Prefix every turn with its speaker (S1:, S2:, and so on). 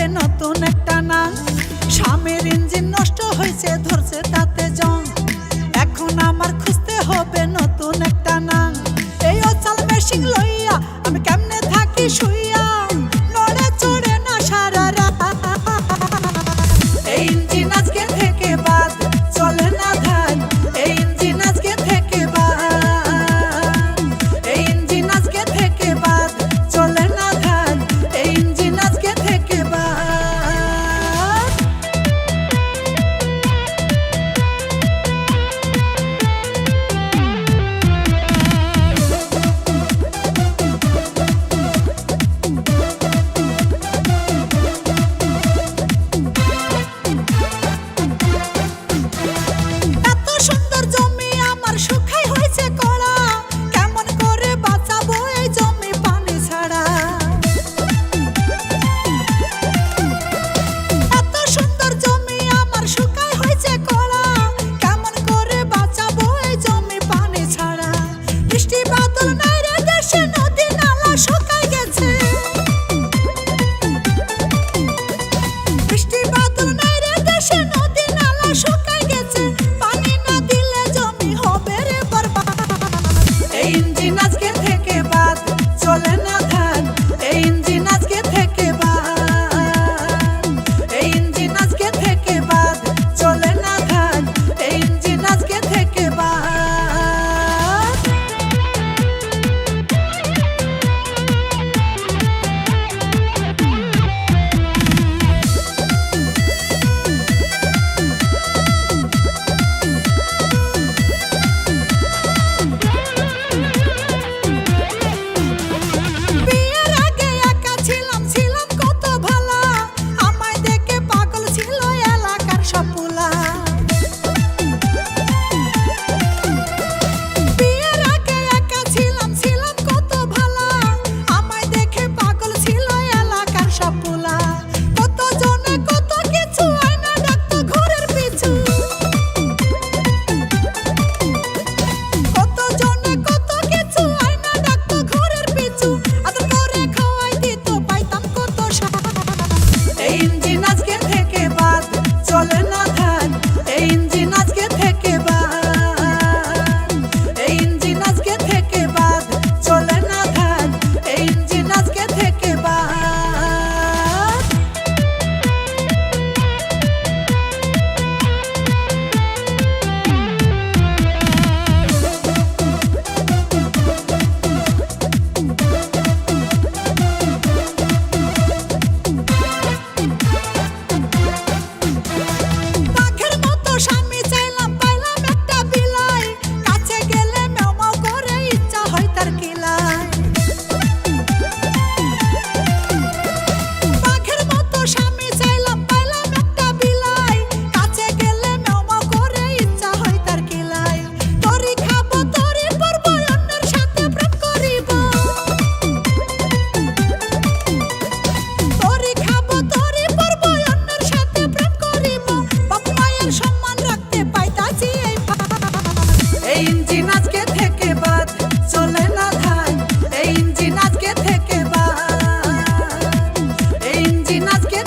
S1: লাগবে নতুন একটা না স্বামীর ইঞ্জিন নষ্ট হয়েছে, ধরছে তাতে জং। এখন আমার খুঁজতে হবে নতুন একটা না এই অচাল মেশিন লইয়া ইঞ্জিন আজকে থেকে বাদ। চলে না ধান, এই ইঞ্জিন আজকে থেকে বাদ। এই ইঞ্জিন আজকে